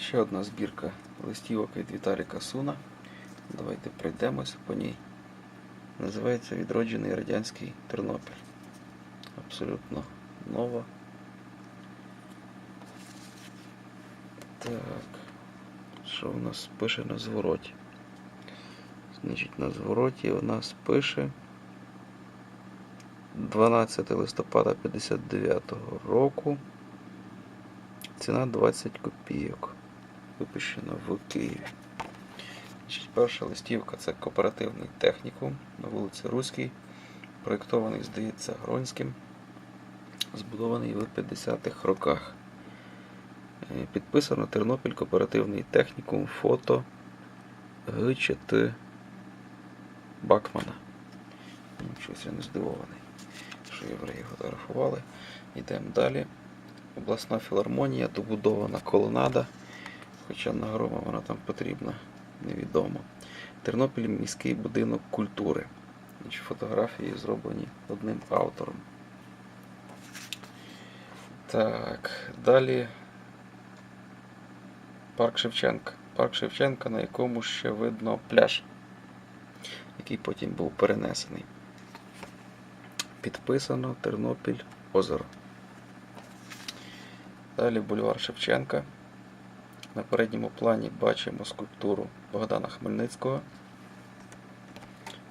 Ще одна збірка листівок від Віталіка Суна. Давайте пройдемося по ній. Називається Відроджений радянський Тернопіль. Абсолютно нова. Так. Що в нас пише на звороті? Значить, на звороті у нас пише 12 листопада 59 року. Ціна 20 копійок. Випущена в Києві. Перша листівка це кооперативний технікум на вулиці Руській. Проєктований, здається, Гронським. Збудований в 50-х роках. Е, Підписано Тернопіль кооперативний технікум фото ГЧТ Бакмана. Ну, Щось я не здивований, що євреї фотографували. Йдемо далі. Обласна філармонія, добудована колонада, хоча на грома вона там потрібна, невідомо. Тернопіль міський будинок культури. Фотографії зроблені одним автором. Так, далі парк Шевченка. Парк Шевченка, на якому ще видно пляж, який потім був перенесений. Підписано Тернопіль озеро. Далі бульвар Шевченка. На передньому плані бачимо скульптуру Богдана Хмельницького.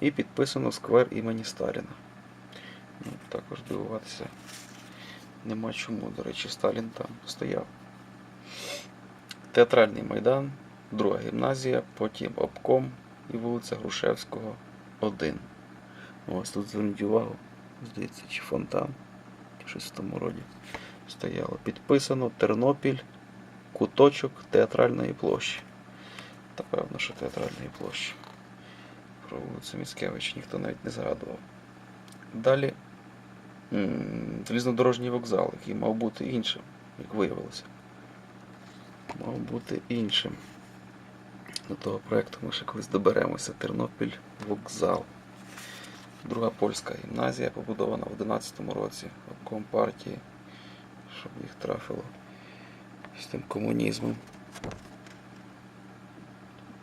І підписано сквер імені Сталіна. Ну, також дивуватися нема чому. До речі, Сталін там стояв. Театральний майдан, друга гімназія, потім обком і вулиця Грушевського, 1. Ось тут зверніть увагу, здається, чи фонтан, чи щось в тому роді стояло. Підписано Тернопіль, куточок театральної площі. Та певно, що театральної площі. Про вулицю Міцкевич ніхто навіть не згадував. Далі залізнодорожній вокзал, який мав бути іншим, як виявилося. Мав бути іншим. До того проєкту ми ще колись доберемося. Тернопіль вокзал. Друга польська гімназія, побудована в 11-му році обком партії, щоб їх трафило з тим комунізмом.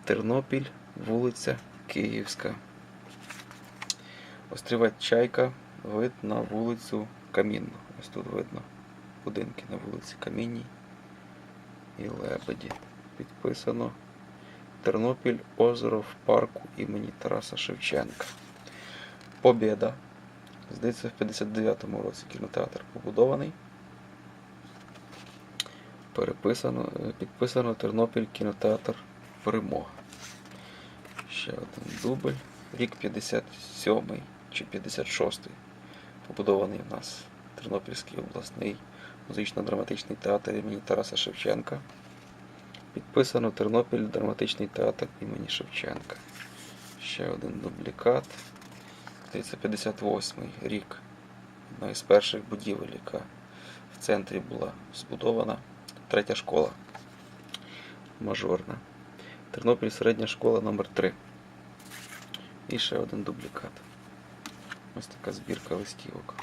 Тернопіль, вулиця Київська. Острівець Чайка, вид на вулицю Камінну. Ось тут видно будинки на вулиці Камінній і Лебеді. Підписано Тернопіль озеро в парку імені Тараса Шевченка. Побєда. Здається, в 59-му році кінотеатр побудований. Переписано, е, підписано Тернопіль кінотеатр Перемога. Ще один дубль. Рік 57 чи 56. Побудований у нас Тернопільський обласний музично-драматичний театр імені Тараса Шевченка. Підписано Тернопіль драматичний театр імені Шевченка. Ще один дублікат. Здається, 58 рік. Одна із перших будівель, яка в центрі була збудована. Третя школа. Мажорна. Тернопіль середня школа номер 3 І ще один дублікат. Ось така збірка листівок.